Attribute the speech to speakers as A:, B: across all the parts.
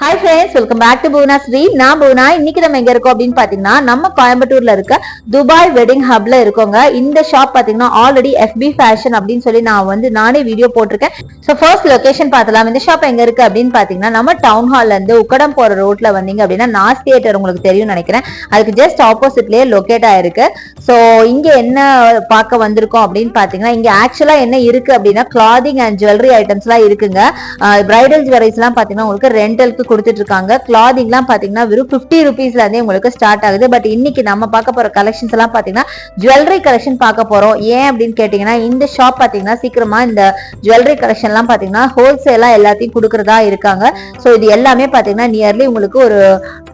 A: Hi friends welcome back to Poona Sri நான் பூனா இன்னைக்கு நம்ம எங்க இருக்கோம் அப்படின்னு பாத்தீங்கன்னா நம்ம கோயம்புத்தூர்ல இருக்க துபாய் வெட்டிங் ஹப்ல இருக்கோங்க. இந்த ஷாப் பாத்தீங்கன்னா ஆல்ரெடி எஃபி ஃபேஷன் அப்படின்னு சொல்லி நான் வந்து நானே வீடியோ போட்டிருக்கேன். ஸோ ஃபர்ஸ்ட் லொகேஷன் பார்த்தலாம் இந்த ஷாப் எங்க இருக்கு அப்படின்னு பாத்தீங்கன்னா நம்ம டவுன் ஹால்ல இருந்து உக்கடம் போற ரோட்ல வந்தீங்க அப்படின்னா நாஸ் தியேட்டர் உங்களுக்கு தெரியும் நினைக்கிறேன். அதுக்கு ஜஸ்ட் ஆப்போசிட்லயே லொகேட் ஆயிருக்கு. ஸோ இங்க என்ன பார்க்க வந்திருக்கோம் அப்படின்னு பாத்தீங்கன்னா இங்க ஆக்சுவலா என்ன இருக்கு அப்படின்னா கிளாதிங் அண்ட் ஜுவல்லரி ஐட்டம்ஸ் எல்லாம் இருக்குங்க. பிரைடல் ஜுவல்லரிஸ் எல்லாம் பாத்தீங்கன்னா உங்களுக்கு ரெண்டலுக்கு கொடுத்துட்டு இருக்காங்க கிளாதிங்லாம் பாத்தீங்கன்னா வெறும் பிப்டி ருபீஸ்ல இருந்தே உங்களுக்கு ஸ்டார்ட் ஆகுது. பட் இன்னைக்கு நம்ம பார்க்க போற கலெக்ஷன்ஸ் எல்லாம் பாத்தீங்கன்னா ஜுவல்லரி கலெக்ஷன் பார்க்க போறோம். ஏன் அப்படின்னு கேட்டீங்கன்னா இந்த ஷாப் பாத்தீங்கன்னா சீக்கிரமா இந்த ஜுவல்லரி கலெக்ஷன் எல்லாம் பாத்தீங்கன்னா ஹோல்சேலா எல்லாத்தையும் கொடுக்கறதா இருக்காங்க. ஸோ இது எல்லாமே பாத்தீங்கன்னா நியர்லி உங்களுக்கு ஒரு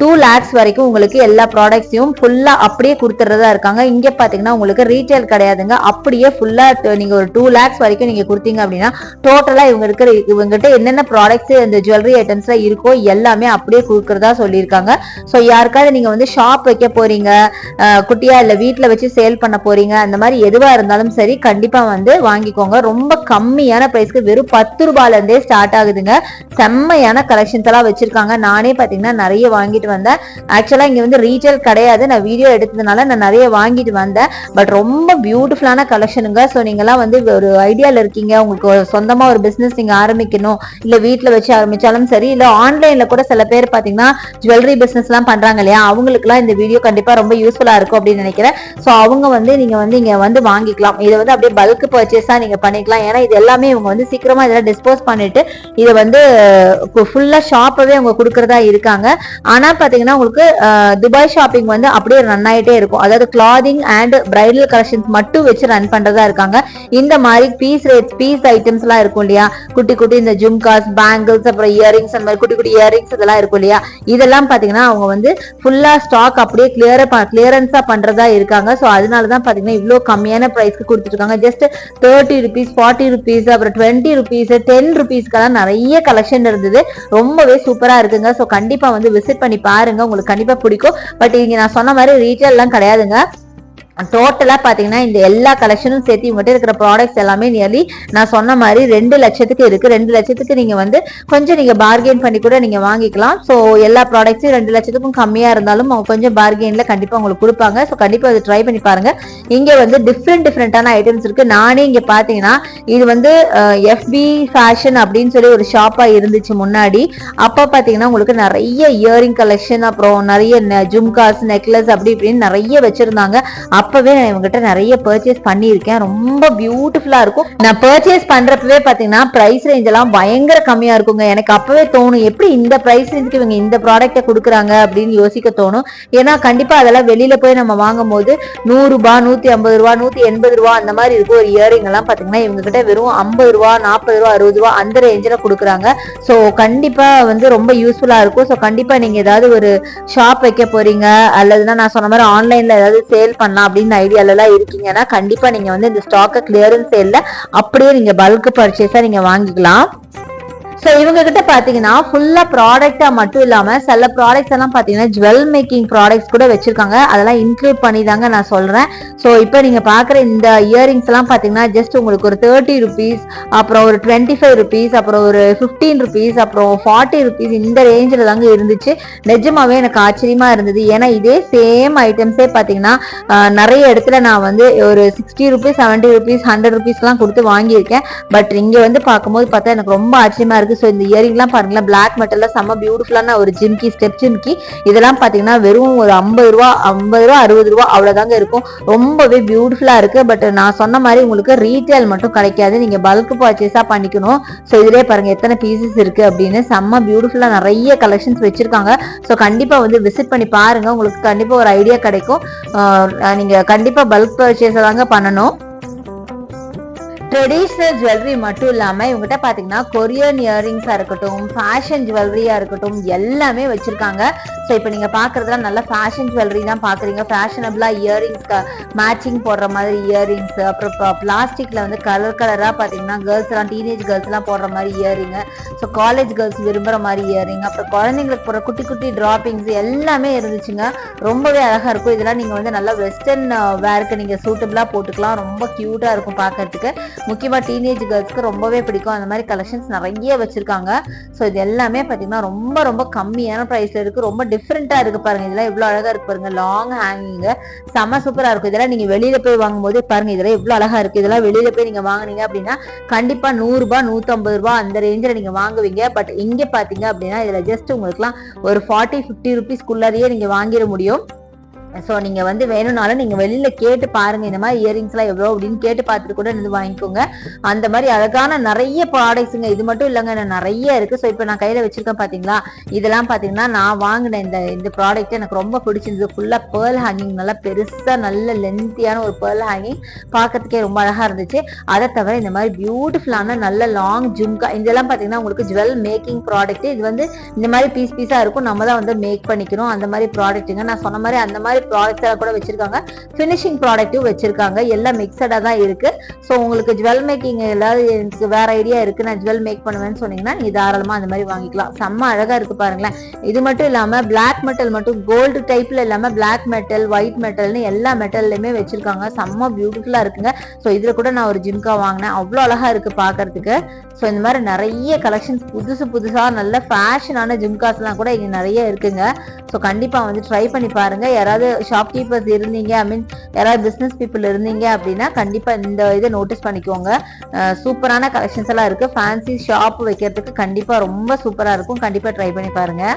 A: டூ லேக்ஸ் வரைக்கும் உங்களுக்கு எல்லா ப்ராடக்ட்ஸையும் ஃபுல்லா அப்படியே கொடுத்துறதா இருக்காங்க. இங்க பாத்தீங்கன்னா உங்களுக்கு ரீட்டைல் கிடையாதுங்க. அப்படியே ஃபுல்லா நீங்க ஒரு டூ லேக்ஸ் வரைக்கும் நீங்க கொடுத்தீங்க அப்படின்னா டோட்டலா இவங்க இருக்கிற இவங்ககிட்ட என்னென்ன ப்ராடக்ட்ஸ் இந்த ஜுவல்லரி ஐட்டம்ஸ்ல இருக்கோ எல்லாமே அப்படியே கொடுக்கறதா சொல்லியிருக்காங்க. ஸோ யாருக்காவது நீங்கள் வந்து ஷாப் வைக்க போறீங்க குட்டியா இல்லை வீட்டில் வச்சு சேல் பண்ண போறீங்க அந்த மாதிரி எதுவாக இருந்தாலும் சரி கண்டிப்பாக வந்து வாங்கிக்கோங்க. ரொம்ப கம்மியான ப்ரைஸ்க்கு வெறும் பத்து ரூபாயிலேருந்தே ஸ்டார்ட் ஆகுதுங்க. செம்மையான கலெக்ஷன்ஸ் எல்லாம் வச்சிருக்காங்க. நானே பார்த்தீங்கன்னா நிறைய வாங்கிட்டு வந்தேன். ஆக்சுவலாக இங்கே வந்து ரீட்டைல் கிடையாது. நான் வீடியோ எடுத்ததுனால நான் நிறைய வாங்கிட்டு வந்தேன். பட் ரொம்ப பியூட்டிஃபுல்லான கலெக்ஷனுங்க ஸோ நீங்களாம் வந்து ஒரு ஐடியாவில் இருக்கீங்க. உங்களுக்கு ஒரு ஒரு பிஸ்னஸ் நீங்கள் ஆரம்பிக்கணும். இல்லை வீட்டில் வச்சு ஆரம்பிச்சாலும் சரி இல்லை ஆன்லைன் ஆன்லைன்ல கூட சில பேர் பாத்தீங்கன்னா ஜுவல்லரி பிசினஸ் எல்லாம் பண்றாங்க இல்லையா? அவங்களுக்குலாம் இந்த வீடியோ கண்டிப்பா ரொம்ப யூஸ்ஃபுல்லா இருக்கும் அப்படின்னு நினைக்கிறேன். ஸோ அவங்க வந்து நீங்க வந்து இங்க வந்து வாங்கிக்கலாம். இதை வந்து அப்படியே பல்க் பர்ச்சேஸா நீங்க பண்ணிக்கலாம். ஏன்னா இது எல்லாமே இவங்க வந்து சீக்கிரமா இதெல்லாம் டிஸ்போஸ் பண்ணிட்டு இதை வந்து ஃபுல்லா ஷாப்பவே அவங்க கொடுக்கறதா இருக்காங்க. ஆனா பாத்தீங்கன்னா உங்களுக்கு துபாய் ஷாப்பிங் வந்து அப்படியே ரன் ஆயிட்டே இருக்கும். அதாவது கிளாதிங் அண்ட் பிரைடல் கலெக்ஷன்ஸ் மட்டும் வச்சு ரன் பண்றதா இருக்காங்க. இந்த மாதிரி பீஸ் ரேட்ஸ் பீஸ் ஐட்டம்ஸ் எல்லாம் இருக்கும் இல்லையா? குட்டி குட்டி இந்த ஜும்காஸ் பேங்கிள்ஸ் அப்புறம் இயரிங்ஸ் அந்த மாதிரி குட்டி குட்டி இயரிங்ஸ் இதெல்லாம் இருக்கும் இல்லையா? இதெல்லாம் பாத்தீங்கன்னா அவங்க வந்து ஃபுல்லா ஸ்டாக் அப்படியே கிளியர் கிளியரன்ஸா பண்றதா இருக்காங்க. ஸோ அதனால தான் பாத்தீங்கன்னா இவ்வளோ கம்மியான ப்ரைஸ்க்கு கொடுத்துருக்காங்க. Just thirty rupees forty rupees அப்புறம் டுவெண்ட்டி ருபீஸ் டென் ருபீஸ்க்கெல்லாம் நிறைய கலெக்ஷன் இருந்தது. ரொம்பவே சூப்பரா இருக்குங்க. ஸோ கண்டிப்பா வந்து விசிட் பண்ணி பாருங்க. உங்களுக்கு கண்டிப்பா பிடிக்கும். பட் இங்க நான் சொன்ன மாதிரி ரீட்டைல் எல்லாம் கிடையாதுங்க. டோட்டலா பாத்தீங்கன்னா இந்த எல்லா கலெக்ஷனும் சேர்த்து இவங்ககிட்ட இருக்கிற ப்ராடக்ட்ஸ் எல்லாமே நியர்லி நான் சொன்ன மாதிரி ரெண்டு லட்சத்துக்கு இருக்கு. ரெண்டு லட்சத்துக்கு நீங்க வந்து கொஞ்சம் நீங்கள் பார்கெயின் பண்ணி கூட நீங்க வாங்கிக்கலாம். ஸோ எல்லா ப்ராடக்ட்ஸும் ரெண்டு லட்சத்துக்கும் கம்மியாக இருந்தாலும் அவங்க கொஞ்சம் பார்கெயின்ல கண்டிப்பாக உங்களுக்கு கொடுப்பாங்க. ஸோ கண்டிப்பாக அதை ட்ரை பண்ணி பாருங்க. இங்கே வந்து டிஃப்ரெண்ட் டிஃப்ரெண்டான ஐட்டம்ஸ் இருக்கு. நானே இங்கே பார்த்தீங்கன்னா இது வந்து எஃபி ஃபேஷன் அப்படின்னு சொல்லி ஒரு ஷாப்பாக இருந்துச்சு முன்னாடி. அப்போ பார்த்தீங்கன்னா உங்களுக்கு நிறைய இயரிங் கலெக்ஷன் அப்புறம் நிறைய ஜும்காஸ் நெக்லஸ் அப்படி இப்படின்னு நிறைய வச்சிருந்தாங்க. அப்பவே நான் இவங்ககிட்ட நிறைய பர்ச்சேஸ் பண்ணியிருக்கேன். ரொம்ப பியூட்டிஃபுல்லா இருக்கும். நான் பர்ச்சேஸ் பண்றப்பவே பாத்தீங்கன்னா பிரைஸ் ரேஞ்ச் எல்லாம் பயங்கர கம்மியா இருக்குங்க. எனக்கு அப்பவே தோணும் எப்படி இந்த பிரைஸ் ரேஞ்சுக்கு இவங்க இந்த ப்ராடக்ட்டை கொடுக்குறாங்க அப்படின்னு யோசிக்க தோணும். ஏன்னா கண்டிப்பா அதெல்லாம் வெளியில போய் நம்ம வாங்கும் போது நூறுரூபா நூத்தி ஐம்பது ரூபா நூத்தி எண்பது ரூபா அந்த மாதிரி இருக்கும். ஒரு இயரிங் எல்லாம் பாத்தீங்கன்னா இவங்க கிட்ட வெறும் ஐம்பது ரூபா நாற்பது ரூபா அறுபது ரூபா அந்த ரேஞ்சில் கொடுக்குறாங்க. ஸோ கண்டிப்பா வந்து ரொம்ப யூஸ்ஃபுல்லா இருக்கும். ஸோ கண்டிப்பா நீங்க ஏதாவது ஒரு ஷாப் வைக்க போறீங்க அல்லதுன்னா நான் சொன்ன மாதிரி ஆன்லைன்ல ஏதாவது சேல் பண்ணலாம் அப்படின்னு ஐடியால எல்லாம் இருக்கீங்கன்னா கண்டிப்பா நீங்க வந்து இந்த ஸ்டாக்கை கிளியரன்ஸ் சேல்ல அப்படியே நீங்க பல்க் பர்ச்சேஸா நீங்க வாங்கிக்கலாம். ஸோ இவங்க கிட்ட பார்த்தீங்கன்னா ஃபுல்லாக ப்ராடக்டாக மட்டும் இல்லாமல் சில ப்ராடக்ட்ஸ் எல்லாம் பார்த்தீங்கன்னா ஜுவல் மேக்கிங் ப்ராடக்ட்ஸ் கூட வச்சிருக்காங்க. அதெல்லாம் இன்க்ளூட் பண்ணி தாங்க நான் சொல்கிறேன் ஸோ இப்போ நீங்கள் பார்க்குற இந்த இயரிங்ஸ் எல்லாம் பார்த்தீங்கன்னா ஜஸ்ட் உங்களுக்கு ஒரு தேர்ட்டி ருபீஸ் அப்புறம் ஒரு டுவெண்ட்டி ஃபைவ் ருபீஸ் அப்புறம் ஒரு ஃபிஃப்டீன் ருபீஸ் அப்புறம் ஃபார்ட்டி ருபீஸ் இந்த ரேஞ்சில் தாங்க இருந்துச்சு. நிஜமாவே எனக்கு ஆச்சரியமாக இருந்தது. ஏன்னா இதே சேம் ஐட்டம்ஸே பார்த்தீங்கன்னா நிறைய இடத்துல நான் வந்து ஒரு sixty rupees seventy rupees hundred ருபீஸ்லாம் கொடுத்து வாங்கியிருக்கேன். பட் இங்கே வந்து பார்க்கும்போது பார்த்தா எனக்கு ரொம்ப ஆச்சரியமா இருக்கு ஸோ இந்த இயரிங்லாம் பாருங்களேன் பிளாக் மெட்டலில் செம்ம பியூட்டிஃபுல்லான ஒரு ஜிம்கி ஸ்டெப் ஜிம்கி. இதெல்லாம் பார்த்தீங்கன்னா வெறும் ஒரு ஐம்பது ரூபா ஐம்பது ரூபா அறுபது ரூபா அவ்வளோதாங்க இருக்கும். ரொம்பவே பியூட்டிஃபுல்லாக இருக்கு. பட் நான் சொன்ன மாதிரி உங்களுக்கு ரீட்டைல் மட்டும் கிடைக்காது. நீங்க பல்க் பர்ச்சேஸாக பண்ணிக்கணும். ஸோ இதிலே பாருங்க எத்தனை பீசஸ் இருக்கு அப்படின்னு. செம்ம பியூட்டிஃபுல்லாக நிறைய கலெக்ஷன்ஸ் வச்சிருக்காங்க. ஸோ கண்டிப்பாக வந்து விசிட் பண்ணி பாருங்க. உங்களுக்கு கண்டிப்பாக ஒரு ஐடியா கிடைக்கும். நீங்கள் நீங்க பல்க் பர்ச்சேஸை தாங்க பண்ணணும். ட்ரெடிஷ்னல் ஜுவல்லரி மட்டும் இல்லாமல் இவங்ககிட்ட பார்த்தீங்கன்னா கொரியன் இயரிங்ஸாக இருக்கட்டும் ஃபேஷன் ஜுவல்லரியாக இருக்கட்டும் எல்லாமே வச்சுருக்காங்க. ஸோ இப்போ நீங்கள் பார்க்குறதுலாம் நல்ல ஃபேஷன் ஜுவல்லரி தான் பார்க்குறீங்க ஃபேஷனபிளாக இயரிங்ஸ்க்கு மேட்சிங் போடுற மாதிரி இயரிங்ஸ் அப்புறம் பிளாஸ்டிக்கில் வந்து கலர் கலராக பார்த்தீங்கன்னா கேர்ள்ஸ்லாம் டீனேஜ் கேர்ள்ஸ்லாம் போடுற மாதிரி இயரிங் ஸோ காலேஜ் கேர்ள்ஸ் விரும்புகிற மாதிரி இயரிங் அப்புறம் குழந்தைங்களுக்கு போகிற குட்டி குட்டி ட்ராப்பிங்ஸ் எல்லாமே இருந்துச்சுங்க. ரொம்பவே அழகாக இருக்கும். இதெல்லாம் நீங்கள் வந்து நல்லா வெஸ்டர்ன் வேருக்கு நீங்கள் சூட்டபிளாக போட்டுக்கலாம். ரொம்ப க்யூட்டாக இருக்கும் பார்க்கறதுக்கு முக்கியமாக டீனேஜ் கேர்ள்ஸ்க்கு ரொம்பவே பிடிக்கும். அந்த மாதிரி கலெக்ஷன்ஸ் நிறைய வச்சுருக்காங்க. ஸோ இது எல்லாமே பார்த்தீங்கன்னா ரொம்ப ரொம்ப கம்மியான ப்ரைஸில் இருக்குது ரொம்ப டிஃப்ரெண்ட்டாக இருக்குது பாருங்கள் இதெல்லாம் எவ்வளோ அழகாக இருக்குது பாருங்கள் லாங் ஹேங்கிங்கு செம சூப்பராக இருக்கும். இதெல்லாம் நீங்கள் வெளியில் போய் வாங்கும்போது பாருங்கள் இதெல்லாம் இவ்வளோ அழகாக இருக்குது இதெல்லாம் வெளியில் போய் நீங்கள் வாங்குனீங்க அப்படின்னா கண்டிப்பாக நூறுரூபா நூற்றம்பது ரூபா அந்த ரேஞ்சில் நீங்கள் வாங்குவீங்க. பட் இங்கே பார்த்தீங்க அப்படின்னா இதில் ஜஸ்ட் உங்களுக்குலாம் ஒரு ஃபார்ட்டி ஃபிஃப்டி ருபீஸ்க்குள்ளாரியே நீங்கள் வாங்கிட முடியும். ஸோ நீங்கள் வந்து வேணும்னாலும் நீங்கள் வெளியில் கேட்டு பாருங்கள் இந்த மாதிரி இயரிங்ஸ்லாம் எவ்வளோ அப்படின்னு கேட்டு பார்த்துட்டு கூட இது வாங்கிக்கோங்க. அந்த மாதிரி அழகான நிறைய ப்ராடக்ட்ஸுங்க இது மட்டும் இல்லைங்க நிறைய இருக்குது ஸோ இப்போ நான் கையில் வச்சுருக்கேன் பார்த்தீங்களா இதெல்லாம் பார்த்தீங்கன்னா நான் வாங்கின இந்த இந்த ப்ராடக்ட் எனக்கு ரொம்ப பிடிச்சிருந்தது. ஃபுல்லாக பேர்ல் ஹேங்கிங் நல்லா பெருசாக நல்ல லென்த்தியான ஒரு பேர்ல் ஹேங்கிங் பார்க்கறதுக்கே ரொம்ப அழகாக இருந்துச்சு. அதை தவிர இந்த மாதிரி பியூட்டிஃபுல்லான நல்ல லாங் ஜும்கா இதெல்லாம் பார்த்தீங்கன்னா உங்களுக்கு ஜுவல் மேக்கிங் ப்ராடக்ட் இது வந்து இந்த மாதிரி பீஸ் பீஸாக இருக்கும். நம்ம தான் வந்து மேக் பண்ணிக்கணும். அந்த மாதிரி ப்ராடக்ட்டுங்க நான் சொன்ன மாதிரி அந்த மாதிரி ப்ராடக்ட்ஸ் கூட வச்சிருக்காங்க. ஃபினிஷிங் ப்ராடக்ட்டும் வச்சிருக்காங்க. எல்லாம் மிக்சடாக தான் இருக்கு. ஸோ உங்களுக்கு ஜுவல் மேக்கிங் ஏதாவது எனக்கு வேற ஐடியா இருக்கு நான் ஜுவல் மேக் பண்ணுவேன்னு சொன்னீங்கன்னா நீ தாராளமாக அந்த மாதிரி வாங்கிக்கலாம். செம்ம அழகா இருக்கு பாருங்களேன். இது மட்டும் இல்லாமல் பிளாக் மெட்டல் மட்டும் கோல்டு டைப்ல இல்லாமல் பிளாக் மெட்டல் ஒயிட் மெட்டல்னு எல்லா மெட்டல்லையுமே வச்சிருக்காங்க. செம்ம பியூட்டிஃபுல்லாக இருக்குங்க. ஸோ இதில் கூட நான் ஒரு ஜிம்கா வாங்கினேன். அவ்வளோ அழகா இருக்கு பார்க்கறதுக்கு ஸோ இந்த மாதிரி நிறைய கலெக்ஷன்ஸ் புதுசு புதுசாக நல்ல ஃபேஷனான ஜிம்காஸ்லாம் கூட இங்கே நிறைய இருக்குங்க. ஸோ கண்டிப்பாக வந்து ட்ரை பண்ணி பாருங்கள் யாராவது ஷாப் கீப்பர்ஸ் இருந்தீங்க ஐ மீன் யாராவது பிஸ்னஸ் பீப்புள் இருந்தீங்க அப்படின்னா கண்டிப்பாக இந்த இதை நோட்டீஸ் பண்ணிக்கோங்க. சூப்பரான கலெக்ஷன்ஸ் எல்லாம் இருக்குது ஃபேன்சி ஷாப் வைக்கிறதுக்கு கண்டிப்பாக ரொம்ப சூப்பராக இருக்கும். கண்டிப்பாக ட்ரை பண்ணி பாருங்கள்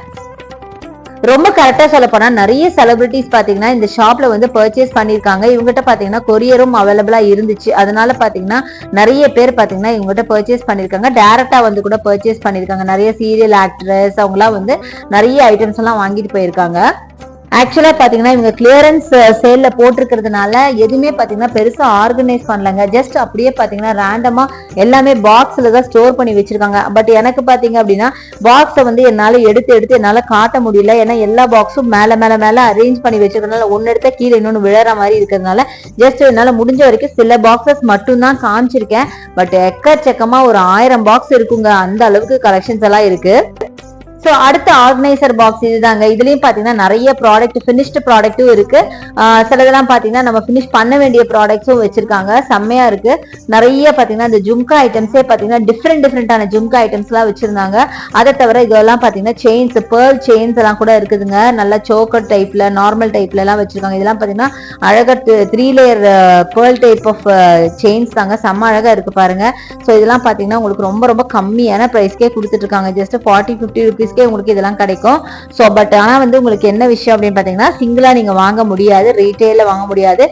A: ரொம்ப கரெக்டா சொல்ல போனா நிறைய செலிபிரிட்டிஸ் பாத்தீங்கன்னா இந்த ஷாப்ல வந்து பர்ச்சேஸ் பண்ணிருக்காங்க இவங்ககிட்ட பாத்தீங்கன்னா கொரியரும் அவைலபிளா இருந்துச்சு. அதனால பாத்தீங்கன்னா நிறைய பேர் பாத்தீங்கன்னா இவங்ககிட்ட பர்ச்சேஸ் பண்ணிருக்காங்க டேரெக்டாக வந்து கூட பர்ச்சேஸ் பண்ணிருக்காங்க நிறைய சீரியல் ஆக்ட்ரஸ் அவங்கலாம் வந்து நிறைய ஐட்டம்ஸ் எல்லாம் வாங்கிட்டு போயிருக்காங்க. ஆக்சுவலாக பார்த்தீங்கன்னா இவங்க கிளியரன்ஸ் சேல்ல போட்டிருக்கிறதுனால எதுவுமே பார்த்தீங்கன்னா பெருசாக ஆர்கனைஸ் பண்ணலங்க. ஜஸ்ட் அப்படியே பார்த்தீங்கன்னா ரேண்டமாக எல்லாமே பாக்ஸில் தான் ஸ்டோர் பண்ணி வச்சுருக்காங்க. பட் எனக்கு பார்த்தீங்க அப்படின்னா பாக்ஸை வந்து என்னால் எடுத்து எடுத்து என்னால் காட்ட முடியல. ஏன்னா எல்லா பாக்ஸும் மேலே மேலே மேலே அரேஞ்ச் பண்ணி வச்சிருக்கனால ஒன்று எடுத்த கீழே இன்னொன்று விழற மாதிரி இருக்கிறதுனால ஜஸ்ட் என்னால் முடிஞ்ச வரைக்கும் சில பாக்ஸஸ் மட்டும்தான் காமிச்சிருக்கேன். பட் எக்கச்சக்கமாக ஒரு ஆயிரம் பாக்ஸ் இருக்குங்க. அந்த அளவுக்கு கலெக்ஷன்ஸ் எல்லாம் இருக்குது ஸோ அடுத்த ஆர்கனைசர் பாக்ஸ் இதுதாங்க. இதுலயும் பாத்தீங்கன்னா நிறைய ப்ராடக்ட் ஃபினிஷ்டு ப்ராடக்ட்டும் இருக்கு. சிலதெல்லாம் பாத்தீங்கன்னா நம்ம ஃபினிஷ் பண்ண வேண்டிய ப்ராடக்ட்ஸும் வச்சிருக்காங்க. செம்மையா இருக்கு. நிறைய பாத்தீங்கன்னா இந்த ஜும்கா ஐட்டம்ஸே பாத்தீங்கன்னா டிஃப்ரெண்ட் டிஃப்ரெண்டான ஜும்கா ஐட்டம்ஸ் எல்லாம் வச்சிருந்தாங்க. அதை தவிர இதெல்லாம் பாத்தீங்கன்னா செயின்ஸ் பேர்ல் செயின்ஸ் எல்லாம் கூட இருக்குதுங்க. நல்லா சோக்கர் டைப்ல நார்மல் டைப்ல எல்லாம் வச்சிருக்காங்க. இதெல்லாம் பாத்தீங்கன்னா அழகா three layer pearl type of chains தாங்க. செம்ம அழகா இருக்கு பாருங்க. ஸோ இதெல்லாம் பாத்தீங்கன்னா உங்களுக்கு ரொம்ப ரொம்ப கம்மியான ப்ரைஸ்க்கே கொடுத்துட்டு இருக்காங்க. ஜஸ்ட் ஃபார்ட்டி ஃபிஃப்டி ருபீஸ்க்கே உங்களுக்கு இதெல்லாம் கிடைக்கும். ஸோ பட் ஆனா வந்து உங்களுக்கு என்ன விஷயம் அப்படின்னு பார்த்தீங்கன்னா சிங்கிளா நீங்க வாங்க முடியாது ரீட்டெயிலில் வாங்க முடியாது.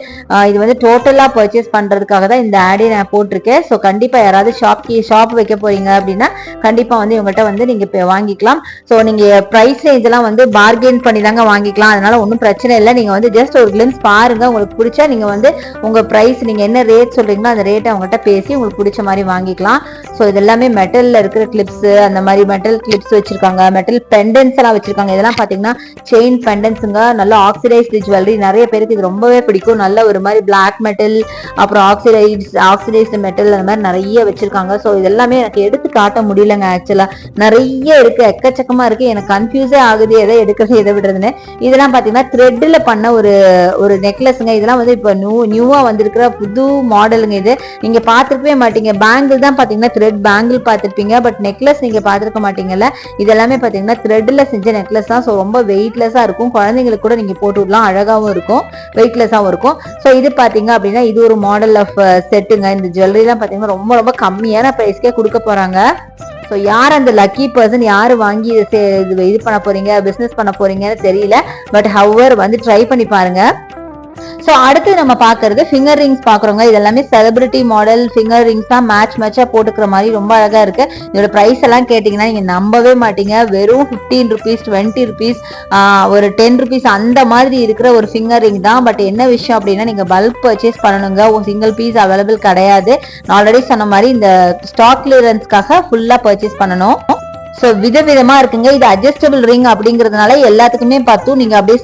A: இது வந்து டோட்டலா பர்ச்சேஸ் பண்றதுக்காக தான் இந்த ஆடே நான் போட்டிருக்கேன். ஸோ கண்டிப்பா யாராவது ஷாப் ஷாப் வைக்க போறீங்க அப்படின்னா கண்டிப்பா வந்து இவங்ககிட்ட வந்து நீங்க இப்போ வாங்கிக்கலாம். ஸோ நீங்க ப்ரைஸ் ரேஞ்செல்லாம் வந்து பார்கெயின் பண்ணி தாங்க வாங்கிக்கலாம். அதனால ஒன்றும் பிரச்சனை இல்லை. நீங்கள் வந்து ஜஸ்ட் ஒரு கிளிம்ஸ் பாருங்க. உங்களுக்கு பிடிச்சா நீங்கள் வந்து உங்க ப்ரைஸ் நீங்கள் என்ன ரேட் சொல்றீங்களோ அந்த ரேட்டை அவங்ககிட்ட பேசி உங்களுக்கு பிடிச்ச மாதிரி வாங்கிக்கலாம். ஸோ இது எல்லாமே மெட்டல்ல இருக்கிற கிளிப்ஸு அந்த மாதிரி மெட்டல் கிளிப்ஸ் வச்சிருக்காங்க. மெட்டல் பெண்டன்ஸ் எல்லாம் வச்சிருக்காங்க. இதெல்லாம் பாத்தீங்கன்னா செயின் பெண்டன்ஸுங்க நல்ல ஆக்சிடைஸ்டு ஜுவல்லரி நிறைய பேருக்கு இது ரொம்பவே பிடிக்கும். நல்ல ஒரு மாதிரி பிளாக் மெட்டல் அப்புறம் ஆக்சிடைஸ் ஆக்சிடைஸ்டு மெட்டல் அந்த மாதிரி நிறைய வச்சிருக்காங்க. ஸோ இது எல்லாமே எனக்கு எடுத்து காட்ட முடியலங்க ஆக்சுவலா நிறைய இருக்கு. எக்கச்சக்கமா இருக்கு. எனக்கு கன்ஃபியூஸே ஆகுது எதை எடுக்கிறது எதை விடுறதுன்னு. இதெல்லாம் பாத்தீங்கன்னா த்ரெட்ல பண்ண ஒரு ஒரு நெக்லஸ்ங்க இதெல்லாம் வந்து இப்போ நியூ நியூவா வந்திருக்கிற புது மாடலுங்க இது. நீங்க பார்த்துருக்கவே மாட்டீங்க. பேங்கிள் தான் பாத்தீங்கன்னா த்ரெட் பேங்கிள் பார்த்துருப்பீங்க பட் நெக்லஸ் நீங்க பார்த்துருக்க மாட்டீங்கல்ல. இதெல்லாமே எல்லாமே பார்த்தீங்கன்னா த்ரெட்டில் செஞ்ச நெக்லஸ் தான். ஸோ ரொம்ப வெயிட்லெஸ்ஸாக இருக்கும். குழந்தைங்களுக்கு கூட நீங்கள் போட்டு விடலாம். அழகாகவும் இருக்கும். வெயிட்லெஸ்ஸாகவும் இருக்கும். ஸோ இது பார்த்தீங்க அப்படின்னா இது ஒரு மாடல் ஆஃப் செட்டுங்க இந்த ஜுவல்லரிலாம் பார்த்தீங்கன்னா ரொம்ப ரொம்ப கம்மியான ப்ரைஸ்க்கே கொடுக்க போகிறாங்க ஸோ யார் அந்த லக்கி பர்சன் யார் வாங்கி இது இது பண்ண போறீங்க? பிஸ்னஸ் பண்ண போறீங்கன்னு தெரியல. பட் ஹவர் வந்து ட்ரை பண்ணி பாருங்கள் ஸோ அடுத்து நம்ம பார்க்கறது ஃபிங்கர் ரிங்ஸ் பார்க்குறோங்க. இது எல்லாமே செலிபிரிட்டி மாடல் ஃபிங்கர் ரிங்ஸ் தான் மேட்ச் மேட்சாக போட்டுக்கிற மாதிரி ரொம்ப அழகாக இருக்கு. இதோட ப்ரைஸ் எல்லாம் கேட்டிங்கன்னா நீங்கள் நம்பவே மாட்டீங்க. வெறும் ஃபிஃப்டீன் ருபீஸ் டுவெண்ட்டி ருபீஸ் ஒரு டென் ருபீஸ் அந்த மாதிரி இருக்கிற ஒரு ஃபிங்கர் ரிங் தான். பட் என்ன விஷயம் அப்படின்னா நீங்கள் பல்க் பர்ச்சேஸ் பண்ணணுங்க. ஒரு சிங்கிள் பீஸ் அவைலபிள் கிடையாது. நான் ஆல்ரெடி சொன்ன மாதிரி இந்த ஸ்டாக் கிளியரன்ஸ்க்காக ஃபுல்லாக பர்ச்சேஸ் பண்ணணும். ஸோ விதவிதமாக இருக்குங்க. இது அட்ஜஸ்டபிள் ரிங் அப்படிங்கிறதுனால எல்லாத்துக்குமே பார்த்தும் நீங்கள் அப்படியே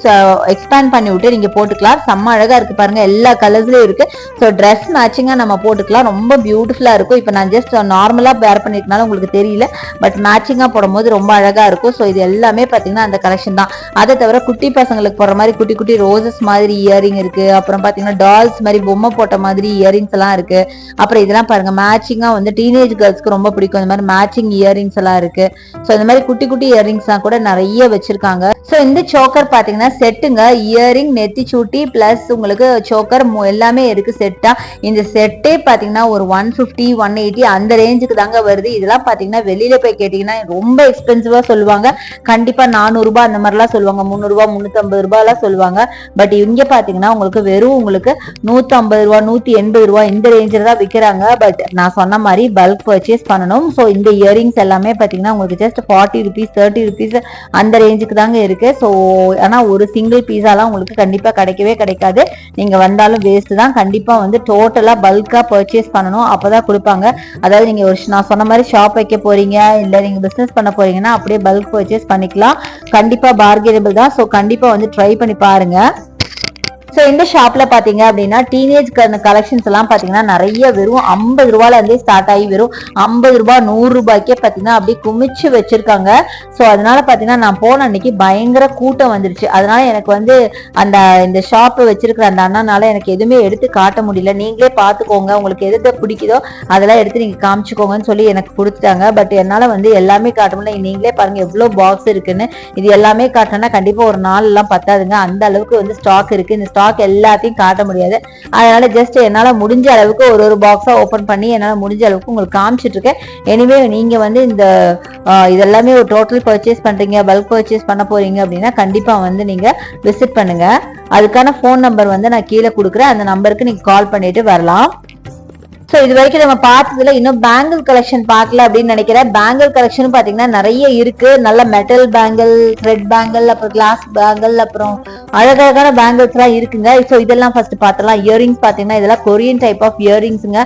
A: எக்ஸ்பேண்ட் பண்ணி விட்டு நீங்கள் போட்டுக்கலாம். செம்ம அழகாக இருக்குது பாருங்கள் எல்லா கலர்ஸ்லேயும் இருக்குது ஸோ ட்ரெஸ் மேட்சிங்காக நம்ம போட்டுக்கலாம். ரொம்ப பியூட்டிஃபுல்லாக இருக்கும். இப்போ நான் ஜஸ்ட் நார்மலாக வேர் பண்ணிருக்கனால உங்களுக்கு தெரியல. பட் மேட்சிங்காக போடும்போது ரொம்ப அழகாக இருக்கும். ஸோ இது எல்லாமே பார்த்தீங்கன்னா அந்த கலெக்ஷன் தான். அதை தவிர குட்டி பசங்களுக்கு போடுற மாதிரி குட்டி குட்டி ரோசஸ் மாதிரி இயரிங் இருக்குது அப்புறம் பார்த்தீங்கன்னா டால்ஸ் மாதிரி பொம்மை போட்ட மாதிரி இயரிங்ஸ் எல்லாம் இருக்குது அப்புறம் இதெல்லாம் பாருங்கள் மேட்சிங்காக வந்து டீனேஜ் கேர்ள்ஸ்க்கு ரொம்ப பிடிக்கும். இந்த மாதிரி மேட்சிங் இயரிங்ஸ் எல்லாம் இருக்குது ஸோ இந்த மாதிரி குட்டி குட்டி இயரிங்ஸ்லாம் கூட நிறைய வச்சிருக்காங்க. ஸோ இந்த சோக்கர் பாத்தீங்கன்னா செட்டுங்க இயரிங் நெத்தி சூட்டி ப்ளஸ் உங்களுக்கு சோக்கர் எல்லாமே இருக்கு செட்டாக இந்த செட்டே பாத்தீங்கன்னா ஒரு ஒன் ஃபிஃப்டி ஒன் எயிட்டி அந்த ரேஞ்சுக்கு தாங்க வருது. இதெல்லாம் பாத்தீங்கன்னா வெளியில போய் கேட்டீங்கன்னா ரொம்ப எக்ஸ்பென்சிவாக சொல்லுவாங்க. கண்டிப்பா நானூறு ரூபாய் அந்த மாதிரிலாம் சொல்லுவாங்க. முந்நூறுபா முந்நூற்றம்பது ரூபாய்லாம் சொல்லுவாங்க. பட் இங்க பாத்தீங்கன்னா உங்களுக்கு வெறும் உங்களுக்கு நூத்தி ஐம்பது ரூபா நூத்தி எண்பது ரூபா இந்த ரேஞ்சில் தான் விற்கிறாங்க பட் நான் சொன்ன மாதிரி பல்க் பர்ச்சேஸ் பண்ணணும். ஸோ இந்த இயரிங்ஸ் எல்லாமே பாத்தீங்கன்னா உங்களுக்கு just forty rupees thirty rupees அந்த ரேஞ்சுக்கு தாங்க இருக்கு. ஸோ ஆனால் ஒரு சிங்கிள் பீஸாலாம் உங்களுக்கு கண்டிப்பாக கிடைக்கவே கிடைக்காது. நீங்கள் வந்தாலும் வேஸ்ட்டு தான். கண்டிப்பாக வந்து டோட்டலாக பல்காக பர்ச்சேஸ் பண்ணணும். அப்போ தான் கொடுப்பாங்க. அதாவது நீங்கள் ஒரு நான் சொன்ன மாதிரி ஷாப் வைக்க போறீங்க இல்லை நீங்கள் பிஸ்னஸ் பண்ண போறீங்கன்னா அப்படியே பல்க் பர்ச்சேஸ் பண்ணிக்கலாம். கண்டிப்பாக பார்கெனபிள் தான். ஸோ கண்டிப்பாக வந்து ட்ரை பண்ணி பாருங்கள் ஸோ இந்த ஷாப்ல பாத்தீங்க அப்படின்னா டீனேஜ் கலெக்ஷன்ஸ் எல்லாம் பாத்தீங்கன்னா நிறைய வெறும் ஐம்பது ரூபாயில இருந்தே ஸ்டார்ட் ஆகி வெறும் ஐம்பது ரூபாய் நூறு ரூபாய்க்கே பாத்தீங்கன்னா அப்படியே குமிச்சு வச்சிருக்காங்க. ஸோ அதனால பாத்தீங்கன்னா நான் போன அன்னைக்கு பயங்கர கூட்டம் வந்துருச்சு. அதனால எனக்கு வந்து அந்த இந்த ஷாப் வச்சிருக்கிற அந்த அண்ணனால எனக்கு எதுவுமே எடுத்து காட்ட முடியல. நீங்களே பாத்துக்கோங்க உங்களுக்கு எது பிடிக்குதோ அதெல்லாம் எடுத்து நீங்க காமிச்சுக்கோங்கன்னு சொல்லி எனக்கு கொடுத்துட்டாங்க. பட் என்னால வந்து எல்லாமே காட்ட முடியல. நீங்களே பாருங்க எவ்வளவு பாக்ஸ் இருக்குன்னு. இது எல்லாமே காட்டணும்னா கண்டிப்பா ஒரு நாள் எல்லாம் பத்தாதுங்க. அந்த அளவுக்கு வந்து ஸ்டாக் இருக்கு. இந்த ஸ்டாக் எல்லாத்தையும் காட்ட முடியாது. அதனால ஜஸ்ட் என்னால முடிஞ்ச அளவுக்கு ஒரு ஒரு பாக்ஸாக ஓபன் பண்ணி என்னால முடிஞ்ச அளவுக்கு உங்களுக்கு காமிச்சிட்டு இருக்கேன் எனிவே நீங்க வந்து இந்த இதெல்லாமே ஒரு டோட்டல் பர்ச்சேஸ் பண்றீங்க பல்க் பர்ச்சேஸ் பண்ண போறீங்க அப்படின்னா கண்டிப்பா வந்து நீங்க விசிட் பண்ணுங்க. அதுக்கான ஃபோன் நம்பர் வந்து நான் கீழே கொடுக்குறேன். அந்த நம்பருக்கு நீங்க கால் பண்ணிட்டு வரலாம். ஸோ இது வரைக்கும் நம்ம பார்த்ததுல இன்னும் பேங்கிள் கலெக்ஷன் பார்க்கல அப்படின்னு நினைக்கிறேன். பேங்கிள் கலெக்ஷன் பார்த்தீங்கன்னா நிறைய இருக்கு. நல்ல மெட்டல் பேங்கிள் த்ரெட் பேங்கிள் அப்புறம் கிளாஸ் பேங்கிள் அப்புறம் அழகழகான பேங்கிள்ஸ் எல்லாம் இருக்குங்க. ஸோ இதெல்லாம் ஃபர்ஸ்ட் பார்த்தலாம் இயரிங்ஸ் பார்த்தீங்கன்னா இதெல்லாம் கொரியன் டைப் ஆஃப் இயரிங்ஸுங்க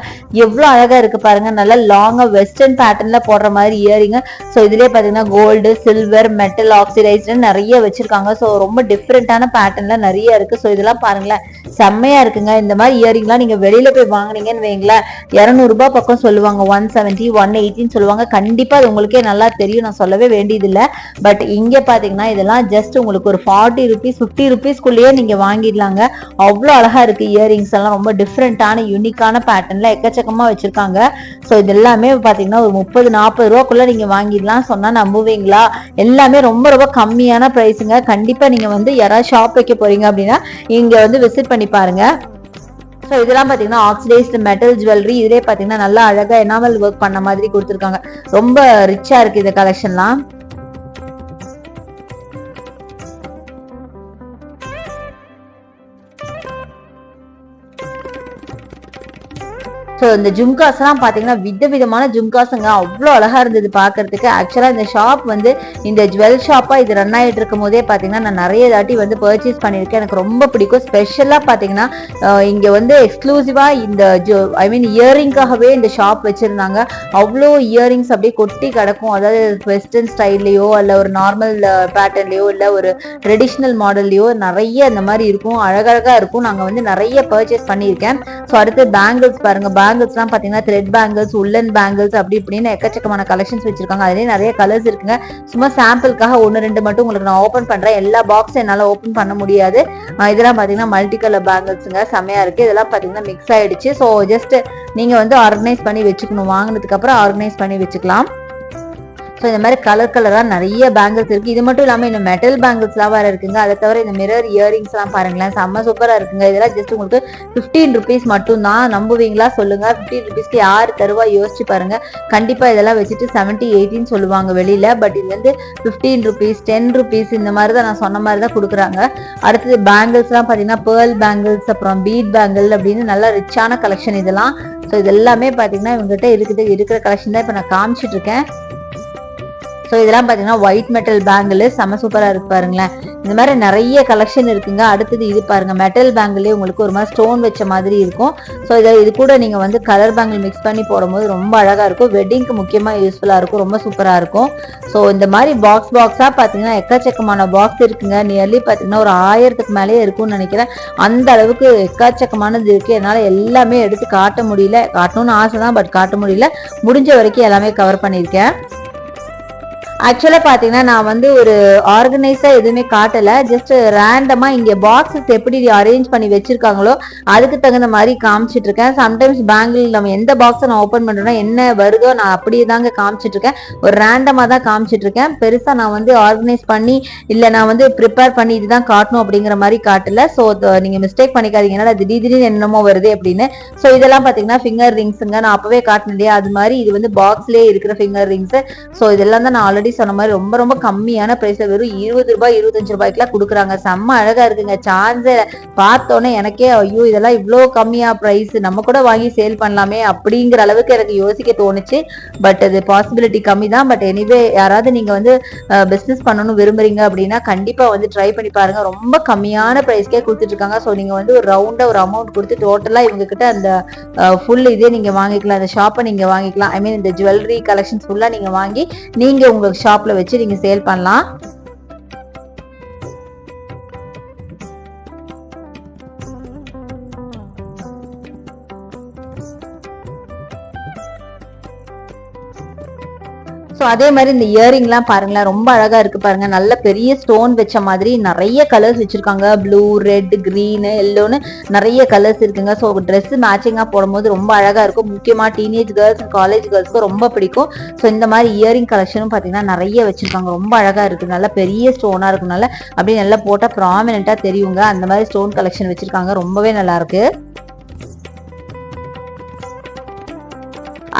A: எவ்வளோ அழகாக இருக்கு பாருங்க. நல்லா லாங்காக வெஸ்டர்ன் பேட்டர்னில் போடுற மாதிரி இயரிங் ஸோ இதுலேயே பார்த்தீங்கன்னா கோல்டு சில்வர் மெட்டல் ஆக்சிடைஸ்டு நிறைய வச்சிருக்காங்க. ஸோ ரொம்ப டிஃப்ரெண்ட்டான பேட்டர்ன்ல நிறைய இருக்கு. ஸோ இதெல்லாம் பாருங்களேன். செம்மையா இருக்குங்க. இந்த மாதிரி இயரிங்லாம் நீங்க வெளியில போய் வாங்குனீங்கன்னு வைங்களேன். இரநூறுபா பக்கம் சொல்லுவாங்க ஒன் செவன்ட்டி ஒன் எயிட்டின்னு சொல்லுவாங்க. கண்டிப்பாக அது உங்களுக்கே நல்லா தெரியும். நான் சொல்லவே வேண்டியதில்லை. பட் இங்கே பார்த்தீங்கன்னா இதெல்லாம் ஜஸ்ட் உங்களுக்கு ஒரு ஃபார்ட்டி ருபீஸ் ஃபிஃப்டி ருபீஸ்க்குள்ளேயே நீங்கள் வாங்கிடலாங்க. அவ்வளோ அழகா இருக்கு. இயரிங்ஸ் எல்லாம் ரொம்ப டிஃப்ரெண்ட்டான யூனிக்கான பேட்டர்னில் எக்கச்சக்கமா வச்சிருக்காங்க. ஸோ இது எல்லாமே பார்த்தீங்கன்னா ஒரு முப்பது நாற்பது ரூபாக்குள்ளே நீங்கள் வாங்கிடலாம் சொன்னால் நம்புவீங்களா? எல்லாமே ரொம்ப ரொம்ப கம்மியான ப்ரைஸுங்க கண்டிப்பாக நீங்கள் வந்து யாராவது ஷாப் வைக்க போறீங்க அப்படின்னா இங்கே வந்து விசிட் பண்ணி பாருங்க. ஸோ இதெல்லாம் பார்த்தீங்கன்னா ஆக்சிடைஸ்டு மெட்டல் ஜுவல்லரி இதே பார்த்தீங்கன்னா நல்லா அழகாக எனாமல் ஒர்க் பண்ண மாதிரி கொடுத்துருக்காங்க. ரொம்ப ரிச்சாக இருக்குது இந்த கலெக்ஷன்லாம் ஸோ இந்த ஜும்காஸ்லாம் பார்த்தீங்கன்னா வித விதமான ஜும்காஸுங்க. அவ்வளோ அழகா இருந்தது பார்க்கறதுக்கு ஆக்சுவலாக இந்த ஷாப் வந்து இந்த ஜுவல் ஷாப்பாக இது ரன் ஆகிட்டு இருக்கும் போதே பார்த்தீங்கன்னா நான் நிறைய தாட்டி வந்து பர்ச்சேஸ் பண்ணியிருக்கேன். எனக்கு ரொம்ப பிடிக்கும். ஸ்பெஷலாக பார்த்தீங்கன்னா இங்கே வந்து எக்ஸ்க்ளூசிவாக இந்த ஜு ஐ மீன் இயரிங்காகவே இந்த ஷாப் வச்சுருந்தாங்க. அவ்வளோ இயரிங்ஸ் அப்படியே கொட்டி கிடக்கும். அதாவது வெஸ்டர்ன் ஸ்டைல்லையோ இல்லை ஒரு நார்மல் பேட்டர்ன்லையோ இல்லை ஒரு ட்ரெடிஷ்னல் மாடல்லையோ நிறைய இந்த மாதிரி இருக்கும். அழகழகாக இருக்கும். நாங்கள் வந்து நிறைய பர்ச்சேஸ் பண்ணியிருக்கேன். ஸோ அடுத்து பேங்கிள்ஸ் பாருங்க. பேங்கிள்ஸ்லாம் பார்த்தீங்கன்னா த்ரெட் பேங்கிள்ஸ் உள்ளன் பேங்கிள்ஸ் அப்படி இப்படின்னு எக்கச்சக்கமான கலெக்ஷன்ஸ் வச்சிருக்காங்க. அதுலேயே நிறைய கலர்ஸ் இருக்குங்க. சும்மா சாம்பிளுக்காக ஒன்று ரெண்டு மட்டும் உங்களுக்கு நான் ஓப்பன் பண்ணுறேன் எல்லா பாக்ஸும் என்னால் ஓப்பன் பண்ண முடியாது. இதெல்லாம் பார்த்தீங்கன்னா மல்டி கலர் பேங்கிள்ஸுங்க செம்மையாக இருக்குது இதெல்லாம் பார்த்தீங்கன்னா மிக்ஸ் ஆயிடுச்சு. ஸோ ஜஸ்ட் நீங்கள் வந்து ஆர்கனைஸ் பண்ணி வச்சுக்கணும். வாங்கினதுக்கப்புறம் ஆர்கனைஸ் பண்ணி வச்சுக்கலாம். ஸோ இந்த மாதிரி கலர் கலராக நிறைய பேங்கிள்ஸ் இருக்குது இது மட்டும் இல்லாமல் இந்த மெட்டல் பேங்கிள்ஸ்லாம் வேறு இருக்குங்க. அதை தவிர இந்த மிரர் இயரிங்ஸ்லாம் பாருங்களேன். செம்ம சூப்பராக இருக்குங்க. இதெல்லாம் ஜஸ்ட் உங்களுக்கு ஃபிஃப்டீன் ருபீஸ் மட்டும் தான் நம்புவீங்களா சொல்லுங்கள் ஃபிஃப்டீன் ருபீஸ்க்கு யார் தருவா யோசிச்சு பாருங்கள் கண்டிப்பாக இதெல்லாம் வச்சுட்டு செவன்ட்டி எயிட்டின்னு சொல்லுவாங்க வெளியில். பட் இது வந்து ஃபிஃப்டீன் ருபீஸ் டென் ருபீஸ் இந்த மாதிரி தான் நான் சொன்ன மாதிரி தான் கொடுக்குறாங்க. அடுத்தது பேங்கிள்ஸ்லாம் பார்த்தீங்கன்னா பேர்ல் பேங்கிள்ஸ் அப்புறம் பீட் பேங்கிள் அப்படின்னு நல்லா ரிச்சான கலெக்ஷன் இதெல்லாம். ஸோ இது எல்லாமே பார்த்தீங்கன்னா இவங்ககிட்ட இருக்குது. இருக்கிற கலெக்ஷன் தான் இப்போ நான் காமிச்சிட்டு இருக்கேன். ஸோ இதெல்லாம் பார்த்தீங்கன்னா ஒயிட் மெட்டல் பேங்கிள் செம சூப்பராக இருக்கு பாருங்களேன். இந்த மாதிரி நிறைய கலெக்ஷன் இருக்குங்க. அடுத்தது இது பாருங்க மெட்டல் பேங்கிளே உங்களுக்கு ஒரு மாதிரி ஸ்டோன் வச்ச மாதிரி இருக்கும். ஸோ இதை இது கூட நீங்கள் வந்து கலர் பேங்கிள் மிக்ஸ் பண்ணி போடும்போது ரொம்ப அழகாக இருக்கும். வெட்டிங்க்கு முக்கியமாக யூஸ்ஃபுல்லாக இருக்கும் ரொம்ப சூப்பராக இருக்கும். ஸோ இந்த மாதிரி பாக்ஸ் பாக்ஸாக பார்த்தீங்கன்னா எக்கச்சக்கமான பாக்ஸ் இருக்குங்க. நியர்லி பார்த்தீங்கன்னா ஒரு ஆயிரத்துக்கு மேலேயே இருக்கும்னு நினைக்கிறேன். அந்த அளவுக்கு எக்கச்சக்கமானது இருக்குது என்னால் எல்லாமே எடுத்து காட்ட முடியல. காட்டணும்னு ஆசை தான் பட் காட்ட முடியல. முடிஞ்ச வரைக்கும் எல்லாமே கவர் பண்ணியிருக்கேன். ஆக்சுவலாக பார்த்தீங்கன்னா நான் வந்து ஒரு ஆர்கனைஸாக எதுவுமே காட்டலை. ஜஸ்ட் ரேண்டமாக இங்கே பாக்ஸஸ் எப்படி அரேஞ்ச் பண்ணி வச்சிருக்காங்களோ அதுக்கு தகுந்த மாதிரி காமிச்சிட்டு இருக்கேன். சம்டைம்ஸ் பேங்கில் நம்ம எந்த பாக்ஸை நான் ஓப்பன் பண்ணுறோன்னா என்ன வருதோ நான் அப்படியே தாங்க காமிச்சிட்ருக்கேன் ஒரு ரேண்டமாக தான் காமிச்சிட்ருக்கேன் பெருசாக நான் வந்து ஆர்கனைஸ் பண்ணி இல்லை நான் வந்து ப்ரிப்பேர் பண்ணி இதுதான் காட்டணும் அப்படிங்கிற மாதிரி காட்டலை. ஸோ நீங்கள் மிஸ்டேக் பண்ணிக்காதீங்க. என்னடா திடீர் திடீர்னு என்னமோ வருது அப்படின்னு. ஸோ இதெல்லாம் பார்த்தீங்கன்னா ஃபிங்கர் ரிங்ஸுங்க நான் அப்போவே காட்டினேன் இல்லையா? அது மாதிரி இது வந்து பாக்ஸ்லேயே இருக்கிற ஃபிங்கர் ரிங்ஸு ஸோ இதெல்லாம் தான் நான் ஆல்ரெடி சொன்ன மாதிரி ரொம்ப ரொம்ப கம்மியான பிரைஸ்ல வெறும் இருபது ரூபாய் இருபத்தஞ்சு ரூபாய்க்குலாம் கொடுக்குறாங்க. செம்ம அழகா இருக்குங்க. சான்ஸே பார்த்தோன்னே எனக்கே ஐயோ இதெல்லாம் இவ்வளோ கம்மியா பிரைஸ் நம்ம கூட வாங்கி சேல் பண்ணலாமே அப்படிங்கிற அளவுக்கு எனக்கு யோசிக்க தோணுச்சு. பட் அது பாசிபிலிட்டி கம்மி தான். பட் எனிவே யாராவது நீங்க வந்து பிஸ்னஸ் பண்ணணும் விரும்புறீங்க அப்படின்னா கண்டிப்பா வந்து ட்ரை பண்ணி பாருங்க. ரொம்ப கம்மியான பிரைஸ்க்கே கொடுத்துட்டு இருக்காங்க. ஸோ நீங்க வந்து ஒரு ரவுண்டா ஒரு அமௌண்ட் கொடுத்து டோட்டலா இவங்க கிட்ட அந்த ஃபுல் இதே நீங்க வாங்கிக்கலாம். அந்த ஷாப்பை நீங்க வாங்கிக்கலாம். ஐ மீன் இந்த ஜுவல்லரி கலெக்ஷன்ஸ் ஃபுல்லா நீங்க வாங்கி நீங்க உங்க ஷாப்ல வச்சு நீங்க சேல் பண்ணலாம். அதே மாதிரி இந்த இயரிங்லாம் பாருங்களேன் ரொம்ப அழகாக இருக்குது பாருங்கள் நல்ல பெரிய ஸ்டோன் வச்ச மாதிரி நிறைய கலர்ஸ் வச்சுருக்காங்க. ப்ளூ ரெட் கிரீனு எல்லோன்னு நிறைய கலர்ஸ் இருக்குங்க. ஸோ ட்ரெஸ்ஸு மேட்சிங்காக போடும்போது ரொம்ப அழகாக இருக்கும். முக்கியமாக டீனேஜ் கேர்ள்ஸ் காலேஜ் கேர்ள்ஸ்க்கு ரொம்ப பிடிக்கும். ஸோ இந்த மாதிரி இயரிங் கலெக்ஷனும் பார்த்தீங்கன்னா நிறைய வச்சுருக்காங்க. ரொம்ப அழகாக இருக்குது நல்லா பெரிய ஸ்டோனாக இருக்குனால அப்படியே நல்லா போட்டால் ப்ராமினெண்ட்டாக தெரியுங்க. அந்த மாதிரி ஸ்டோன் கலெக்ஷன் வச்சுருக்காங்க. ரொம்பவே நல்லாயிருக்கு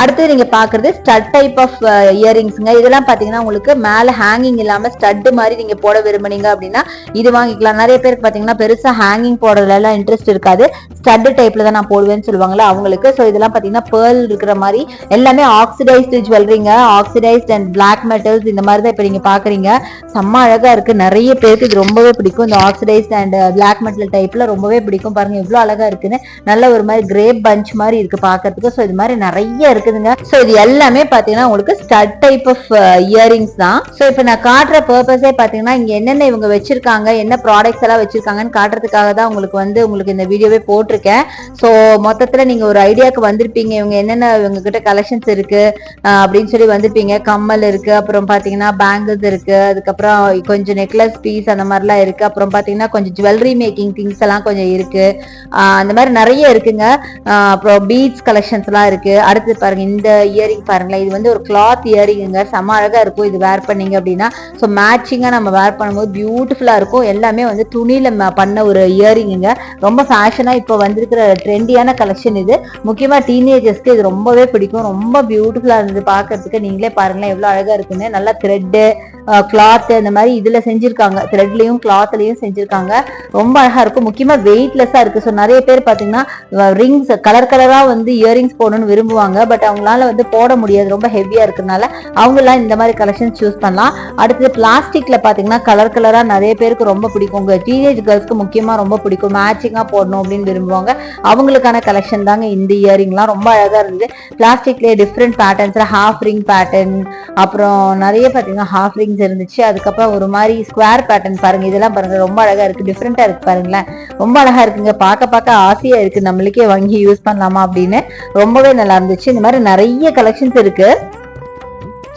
A: அடுத்து நீங்கள் பார்க்குறது ஸ்டட் டைப் ஆஃப் இயரிங்ஸுங்க uh, இதெல்லாம் பார்த்தீங்கன்னா உங்களுக்கு மேலே ஹேங்கிங் இல்லாமல் ஸ்டட்டு மாதிரி நீங்கள் போட விரும்புனீங்க அப்படின்னா இது வாங்கிக்கலாம். நிறைய பேருக்கு பார்த்தீங்கன்னா பெருசாக ஹேங்கிங் போடுறதுலாம் இன்ட்ரெஸ்ட் இருக்காது. ஸ்டட் டைப்பில் தான் நான் போடுவேன்னு சொல்லுவாங்களா அவங்களுக்கு. ஸோ இதெல்லாம் பார்த்தீங்கன்னா பேர்ல் இருக்கிற மாதிரி. எல்லாமே ஆக்சிடைஸ்டு ஜுவல்லரிங்க ஆக்சிடைஸ்ட் அண்ட் பிளாக் மெட்டல்ஸ் இந்த மாதிரி தான் இப்போ நீங்கள் பார்க்குறீங்க செம்ம அழகாக இருக்குது நிறைய பேருக்கு இது ரொம்பவே பிடிக்கும். இந்த ஆக்சிடைஸ்ட் அண்ட் பிளாக் மெட்டல் டைப்பில் ரொம்பவே பிடிக்கும். பாருங்கள் இவ்வளோ அழகாக இருக்குன்னு. நல்ல ஒரு மாதிரி கிரேப் பஞ்ச் மாதிரி இருக்குது பார்க்கறதுக்கு ஸோ இது மாதிரி நிறைய இருக்குது இருக்குதுங்க. ஸோ இது எல்லாமே பார்த்தீங்கன்னா உங்களுக்கு ஸ்டட் டைப் ஆஃப் இயரிங்ஸ் தான். ஸோ இப்போ நான் காட்டுற பர்பஸே பார்த்தீங்கன்னா இங்கே என்னென்ன இவங்க வச்சிருக்காங்க என்ன ப்ராடக்ட்ஸ் எல்லாம் வச்சிருக்காங்கன்னு காட்டுறதுக்காக தான் உங்களுக்கு வந்து உங்களுக்கு இந்த வீடியோவே போட்டிருக்கேன். ஸோ மொத்தத்தில் நீங்கள் ஒரு ஐடியாவுக்கு வந்திருப்பீங்க. இவங்க என்னென்ன இவங்க கிட்ட கலெக்ஷன்ஸ் இருக்கு அப்படின்னு சொல்லி வந்திருப்பீங்க. கம்மல் இருக்கு அப்புறம் பார்த்தீங்கன்னா பேங்கிள்ஸ் இருக்கு அதுக்கப்புறம் கொஞ்சம் நெக்லஸ் பீஸ் அந்த மாதிரிலாம் இருக்கு. அப்புறம் பார்த்தீங்கன்னா கொஞ்சம் ஜுவல்லரி மேக்கிங் திங்ஸ் எல்லாம் கொஞ்சம் இருக்கு. அந்த மாதிரி நிறைய இருக்குங்க. அப்புறம் பீட்ஸ் கலெக்ஷன்ஸ் எல்லாம் இருக்கு. அடுத்து பாருங்க இந்த இயரிங் பாருங்களேன். இது வந்து ஒரு கிளாத் இயரிங்குங்க செம அழகா இருக்கும். இது வேர் பண்ணீங்க அப்படின்னா ஸோ மேட்சிங்கா நம்ம வேர் பண்ணும்போது பியூட்டிஃபுல்லா இருக்கும். எல்லாமே வந்து துணியில பண்ண ஒரு இயரிங்குங்க ரொம்ப ஃபேஷனா இப்போ வந்திருக்கிற ட்ரெண்டியான கலெக்ஷன் இது. முக்கியமா டீனேஜர்ஸ்க்கு இது ரொம்பவே பிடிக்கும். ரொம்ப பியூட்டிஃபுல்லா இருந்தது பாக்குறதுக்கு. நீங்களே பாருங்களேன் எவ்வளவு அழகா இருக்குன்னு. நல்லா த்ரெட்டு கிளாத்து இந்த மாதிரி இதுல செஞ்சிருக்காங்க. த்ரெட்லயும் கிளாத்லயும் செஞ்சுருக்காங்க. ரொம்ப அழகா இருக்கும். முக்கியமா வெயிட்லெஸ்ஸா இருக்கு. ஸோ நிறைய பேர் பார்த்தீங்கன்னா ரிங்ஸ் கலர் கலரா வந்து இயரிங்ஸ் போடணும்னு விரும்புவாங்க. பட் அவங்களால வந்து போட முடியாது. ரொம்ப ஹெவியா இருக்கிறதுனால அவங்களாம் இந்த மாதிரி கலெக்ஷன் சூஸ் பண்ணலாம். அடுத்தது பிளாஸ்டிக்ல பாத்தீங்கன்னா கலர் கலரா நிறைய பேருக்கு ரொம்ப பிடிக்கும். உங்க டீனேஜ் கேர்ள்ஸ்க்கு முக்கியமா ரொம்ப பிடிக்கும். மேட்சிங்கா போடணும் அப்படின்னு விரும்புவாங்க. அவங்களுக்கான கலெக்ஷன் தாங்க இந்த இயரிங்லாம் ரொம்ப அழகா இருந்தது. பிளாஸ்டிக்லேயே டிஃப்ரெண்ட் பேட்டர்ன்ஸில் ஹாஃப் ரிங் பேட்டர்ன் அப்புறம் நிறைய பாத்தீங்கன்னா ஹாஃப் ரிங்ஸ் இருந்துச்சு. அதுக்கப்புறம் ஒரு மாதிரி ஸ்கொயர் பேட்டர்ன் பாருங்க. இதெல்லாம் பாருங்க. ரொம்ப அழகா இருக்கு. டிஃப்ரெண்ட்டாக இருக்கு பாருங்களேன். ரொம்ப அழகா இருக்குங்க. பார்க்க பார்க்க ஆசையா இருக்கு. நம்மளுக்கே வாங்கி யூஸ் பண்ணலாமா அப்படின்னு. ரொம்பவே நல்லா இருந்துச்சு. இந்த மாதிரி நிறைய கலெக்ஷன்ஸ் இருக்கு.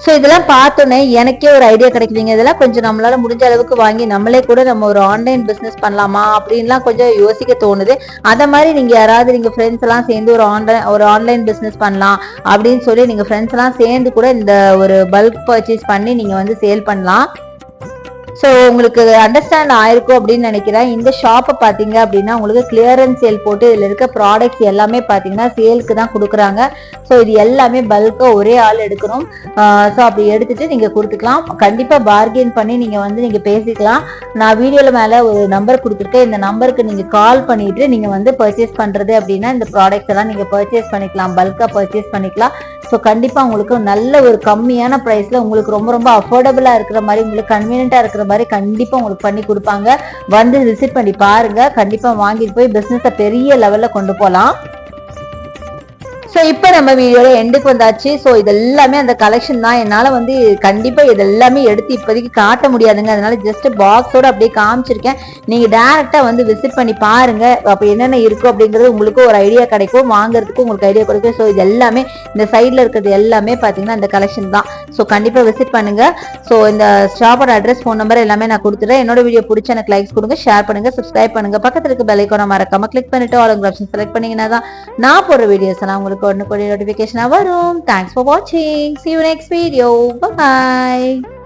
A: ஸோ இதெல்லாம் பார்த்தோன்னே எனக்கே ஒரு ஐடியா கிடைக்குதுங்க. இதெல்லாம் கொஞ்சம் நம்மளால முடிஞ்ச அளவுக்கு வாங்கி நம்மளே கூட நம்ம ஒரு ஆன்லைன் பிஸ்னஸ் பண்ணலாமா அப்படின்லாம் கொஞ்சம் யோசிக்க தோணுது. அதை மாதிரி நீங்க யாராவது நீங்க ஃப்ரெண்ட்ஸ் எல்லாம் சேர்ந்து ஒரு ஆன்லைன் ஒரு ஆன்லைன் பிஸ்னஸ் பண்ணலாம் அப்படின்னு சொல்லி நீங்க ஃப்ரெண்ட்ஸ் எல்லாம் சேர்ந்து கூட இந்த ஒரு பல்க் பர்ச்சேஸ் பண்ணி நீங்கள் வந்து சேல் பண்ணலாம். ஸோ உங்களுக்கு அண்டர்ஸ்டாண்ட் ஆயிருக்கும் அப்படின்னு நினைக்கிறேன். இந்த ஷாப்பை பார்த்தீங்க அப்படின்னா உங்களுக்கு கிளியரன்ஸ் சேல் போட்டு இதில் இருக்க ப்ராடக்ட்ஸ் எல்லாமே பார்த்தீங்கன்னா சேலுக்கு தான் கொடுக்குறாங்க. ஸோ இது எல்லாமே பல்காக ஒரே ஆள் எடுக்கணும். ஸோ அப்படி எடுத்துட்டு நீங்கள் கொடுத்துக்கலாம். கண்டிப்பாக பார்கெயின் பண்ணி நீங்கள் வந்து நீங்கள் பேசிக்கலாம். நான் வீடியோவில் மேலே ஒரு நம்பர் கொடுத்துருக்கேன். இந்த நம்பருக்கு நீங்கள் கால் பண்ணிட்டு நீங்கள் வந்து பர்ச்சேஸ் பண்ணுறது அப்படின்னா இந்த ப்ராடக்ட்ஸ் எல்லாம் நீங்கள் பர்ச்சேஸ் பண்ணிக்கலாம். பல்காக பர்ச்சேஸ் பண்ணிக்கலாம். ஸோ கண்டிப்பாக உங்களுக்கு நல்ல ஒரு கம்மியான ப்ரைஸில் உங்களுக்கு ரொம்ப ரொம்ப அஃபோர்டபுளாக இருக்கிற மாதிரி உங்களுக்கு கன்வீனியண்ட்டாக இருக்கிற மாதிரி கண்டிப்பாக உங்களுக்கு பண்ணி கொடுப்பாங்க. வந்து விசிட் பண்ணி பாருங்க. கண்டிப்பாக வாங்கிட்டு போய் பிஸ்னஸை பெரிய லெவலில் கொண்டு போகலாம் ஸோ இப்போ நம்ம வீடியோட எண்டுக்கு வந்தாச்சு. ஸோ இது எல்லாமே அந்த கலெக்ஷன் தான். என்னால் வந்து கண்டிப்பாக இது எல்லாமே எடுத்து இப்போதைக்கு காட்ட முடியாதுங்க. அதனால ஜஸ்ட் பாக்ஸோட அப்படியே காமிச்சிருக்கேன். நீங்கள் டேரெக்டாக வந்து விசிட் பண்ணி பாருங்க. அப்போ என்னென்ன இருக்கும் அப்படிங்கிறது உங்களுக்கு ஒரு ஐடியா கிடைக்கும். வாங்குறதுக்கு உங்களுக்கு ஐடியா கிடைக்கும். ஸோ இது எல்லாமே இந்த சைடில் இருக்கிறது எல்லாமே பார்த்தீங்கன்னா இந்த கலெக்ஷன் தான். ஸோ கண்டிப்பாக விசிட் பண்ணுங்க. ஸோ இந்த ஷாப்போட அட்ரஸ் ஃபோன் நம்பர் எல்லாமே நான் கொடுத்துட்றேன் என்னோட வீடியோ பிடிச்ச எனக்கு லைக்ஸ் கொடுங்க ஷேர் பண்ணுங்க சப்ஸ்கிரைப் பண்ணுங்க. பக்கத்தில் இருக்க பெல் மறக்காமல் மறக்காம கிளிக் பண்ணிட்டு ஆல் ஆப்ஷன் செலக்ட் பண்ணிங்கன்னா தான் நான் போடுற வீடியோஸ் எல்லாம் உங்களுக்கு for notification varo. Thanks for watching. See you next video. Bye bye.